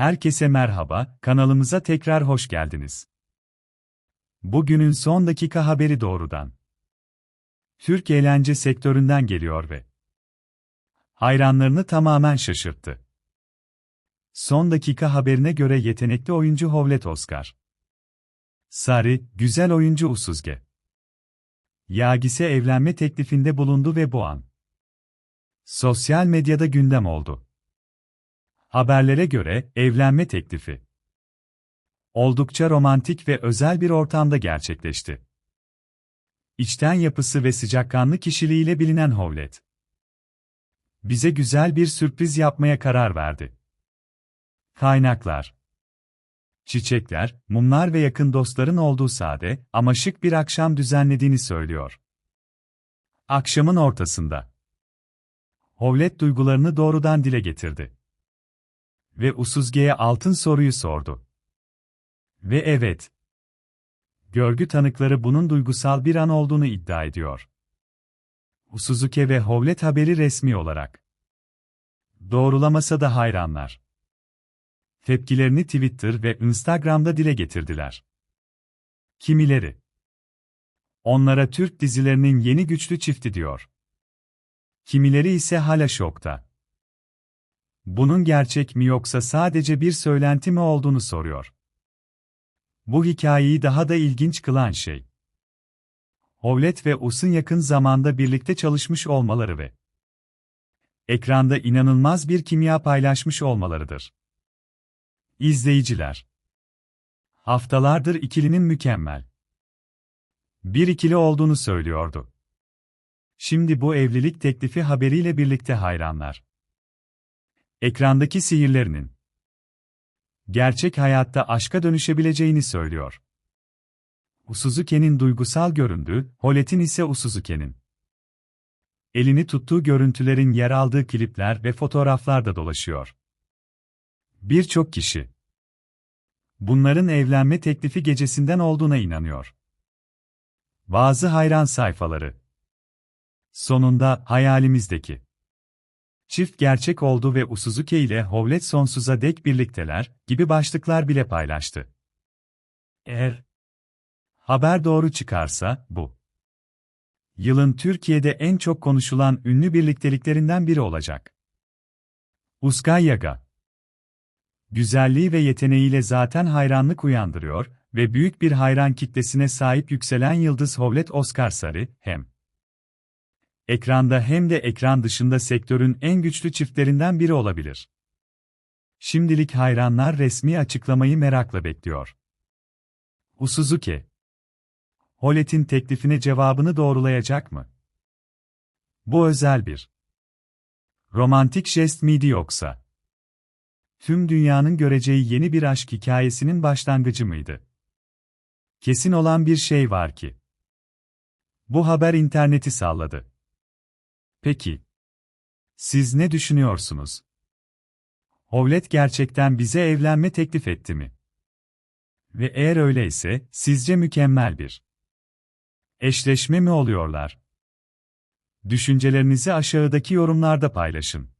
Herkese merhaba, kanalımıza tekrar hoş geldiniz. Bugünün son dakika haberi doğrudan. Türk eğlence sektöründen geliyor ve hayranlarını tamamen şaşırttı. Son dakika haberine göre yetenekli oyuncu Hovlet Oscar. Sari, güzel oyuncu Usuzge. Yagise evlenme teklifinde bulundu ve bu an sosyal medyada gündem oldu. Haberlere göre evlenme teklifi oldukça romantik ve özel bir ortamda gerçekleşti. İçten yapısı ve sıcakkanlı kişiliğiyle bilinen Hovlet, bize güzel bir sürpriz yapmaya karar verdi. Kaynaklar Çiçekler, mumlar ve yakın dostların olduğu sade ama şık bir akşam düzenlediğini söylüyor. Akşamın ortasında Hovlet duygularını doğrudan dile getirdi. Ve Usuzge'ye altın soruyu sordu. Ve evet. Görgü tanıkları bunun duygusal bir an olduğunu iddia ediyor. Usuzuke ve Hovlet haberi resmi olarak. Doğrulamasa da hayranlar. Tepkilerini Twitter ve Instagram'da dile getirdiler. Kimileri. Onlara Türk dizilerinin yeni güçlü çifti diyor. Kimileri ise hala şokta. Bunun gerçek mi yoksa sadece bir söylenti mi olduğunu soruyor. Bu hikayeyi daha da ilginç kılan şey. Hovlet ve Us'un yakın zamanda birlikte çalışmış olmaları ve ekranda inanılmaz bir kimya paylaşmış olmalarıdır. İzleyiciler Haftalardır ikilinin mükemmel bir ikili olduğunu söylüyordu. Şimdi bu evlilik teklifi haberiyle birlikte hayranlar. Ekrandaki sihirlerinin gerçek hayatta aşka dönüşebileceğini söylüyor. Usuzuke'nin duygusal göründüğü, Holet'in ise Usuzuke'nin elini tuttuğu görüntülerin yer aldığı klipler ve fotoğraflar da dolaşıyor. Birçok kişi bunların evlenme teklifi gecesinden olduğuna inanıyor. Bazı hayran sayfaları sonunda hayalimizdeki Çift gerçek oldu ve Usuzuke ile Hovlet sonsuza dek birlikteler gibi başlıklar bile paylaştı. Eğer haber doğru çıkarsa bu yılın Türkiye'de en çok konuşulan ünlü birlikteliklerinden biri olacak. Uskay Yaga güzelliği ve yeteneğiyle zaten hayranlık uyandırıyor ve büyük bir hayran kitlesine sahip yükselen yıldız Hovlet Oscar Sarı hem ekranda hem de ekran dışında sektörün en güçlü çiftlerinden biri olabilir. Şimdilik hayranlar resmi açıklamayı merakla bekliyor. Usuzuki Holet'in teklifine cevabını doğrulayacak mı? Bu özel bir romantik jest miydi yoksa? Tüm dünyanın göreceği yeni bir aşk hikayesinin başlangıcı mıydı? Kesin olan bir şey var ki. Bu haber interneti salladı. Peki. Siz ne düşünüyorsunuz? Hovlet gerçekten bize evlenme teklif etti mi? Ve eğer öyleyse, sizce mükemmel bir eşleşme mi oluyorlar? Düşüncelerinizi aşağıdaki yorumlarda paylaşın.